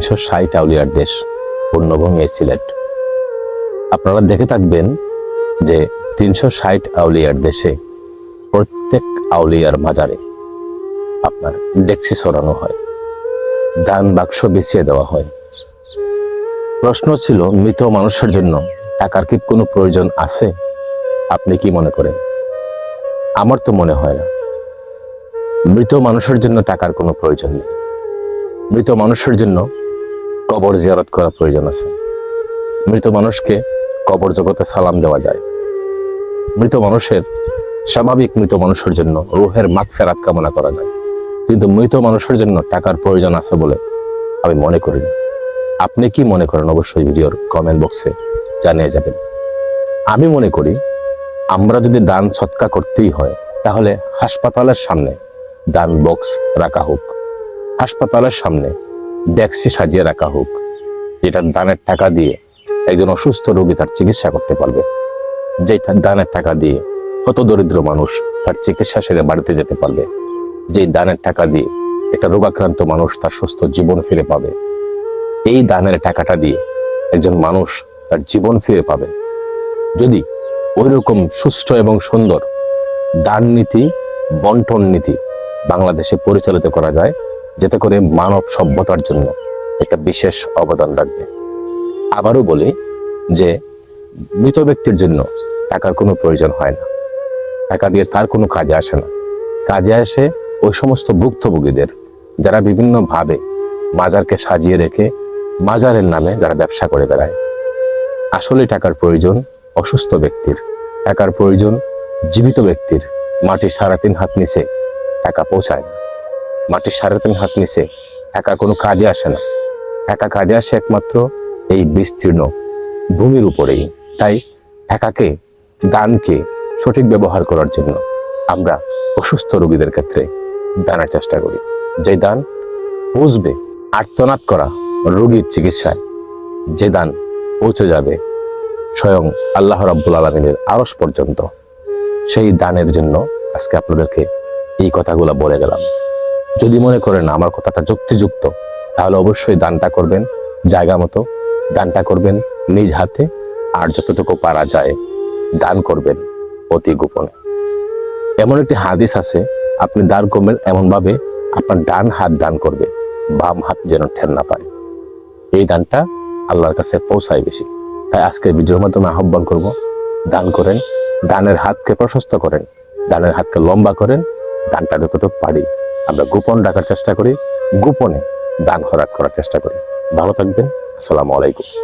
তিনশো ষাট আউলিয়ার দেশ পূর্ণভূমি সিলেট। আপনারা দেখে থাকবেন যে তিনশো ষাট আউলিয়ার দেশে প্রত্যেক আউলিয়ার মাজারে আপনার ডেক্সি সরানো হয়, দান বাক্স বেছিয়ে দেওয়া হয়। প্রশ্ন ছিল, মৃত মানুষের জন্য টাকার কি কোনো প্রয়োজন আছে? আপনি কি মনে করেন? আমার তো মনে হয় না। মৃত মানুষের জন্য টাকার কোনো প্রয়োজন নেই। মৃত মানুষের জন্য কবর জিয়ারত করা প্রয়োজন আছে। মৃত মানুষকে কবর জগতে সালাম দেওয়া যায়। মৃত মানুষের স্বাভাবিক মৃত মানুষের জন্য রুহের মাগ ফেরাত কামনা করা যায়। কিন্তু মৃত মানুষের জন্য টাকার প্রয়োজন আছে বলে আমি মনে করি না। আপনি কি মনে করেন অবশ্যই ভিডিওর কমেন্ট বক্সে জানিয়ে যাবেন। আমি মনে করি আমরা যদি দান সৎকা করতেই হয়, তাহলে হাসপাতালের সামনে দান বক্স রাখা হোক। হাসপাতালের সামনে ডেক্সি সাজিয়ে রাখা হোক যেটা দানের টাকা দিয়ে একজন অসুস্থ রোগী তার চিকিৎসা করতে পারবে। যেটা দানের টাকা দিয়ে কত দরিদ্র মানুষ তার চিকিৎসা সেরে বাড়িতে যেতে পারবে। যে দানের টাকা দিয়ে একটা রোগাক্রান্ত মানুষ তার সুস্থ জীবন ফিরে পাবে। এই দানের টাকাটা দিয়ে একজন মানুষ তার জীবন ফিরে পাবে। যদি ওই রকম সুষ্ঠু এবং সুন্দর দান নীতি, বন্টন নীতি বাংলাদেশে পরিচালিত করা যায় যাতে করে মানব সভ্যতার জন্য একটা বিশেষ অবদান রাখবে। আবারও বলি যে মৃত ব্যক্তির জন্য টাকার কোনো প্রয়োজন হয় না। টাকা দিয়ে তার কোনো কাজে আসে না। কাজে আসে ওই সমস্ত ভুক্তভোগীদের যারা বিভিন্ন ভাবে মাজারকে সাজিয়ে রেখে মাজারের নামে যারা ব্যবসা করে বেড়ায়। আসলে টাকার প্রয়োজন অসুস্থ ব্যক্তির টাকার প্রয়োজন জীবিত ব্যক্তির। মাটির সাড়ে তিন হাত নিচে টাকা পৌঁছায় না। মাটির সাড়ে তিন হাত নিচে, একা কোনো কাজে আসে না। একা কাজে আসে একমাত্র এই বিস্তীর্ণ ভূমির উপরেই। তাই টাকাকে দানকে সঠিক ব্যবহার করার জন্য আমরা অসুস্থ রোগীদের ক্ষেত্রে দানের চেষ্টা করি। যে দান বুঝবে আর্তনাদ করা রোগীর চিকিৎসায়, যে দান পৌঁছে যাবে স্বয়ং আল্লাহ রাব্বুল আলমিনের আরস পর্যন্ত, সেই দানের জন্য আজকে আপনাদেরকে এই কথাগুলো বলে গেলাম। যদি মনে করেন আমার কথাটা যুক্তিযুক্ত, তাহলে অবশ্যই দানটা করবেন, জায়গা মতো দানটা করবেন, নিজ হাতে আর যতটুকু পারা যায় দান করবেন অতি গোপনে। এমন একটি হাদিস আছে, আপনি দান করবেন এমনভাবে আপনার ডান হাত দান করবে, বাম হাত যেন ঠেন না পায়। এই দানটা আল্লাহর কাছে পৌঁছায় বেশি। তাই আজকের ভিডিওর মাধ্যমে আহ্বান করব, দান করেন, দানের হাতকে প্রশস্ত করেন, দানের হাতকে লম্বা করেন, দানটা যতটুকু পারি আমরা গোপন রাখার চেষ্টা করি, গোপনে দান খরাক করার চেষ্টা করি। ভালো থাকবেন, আসসালামু আলাইকুম।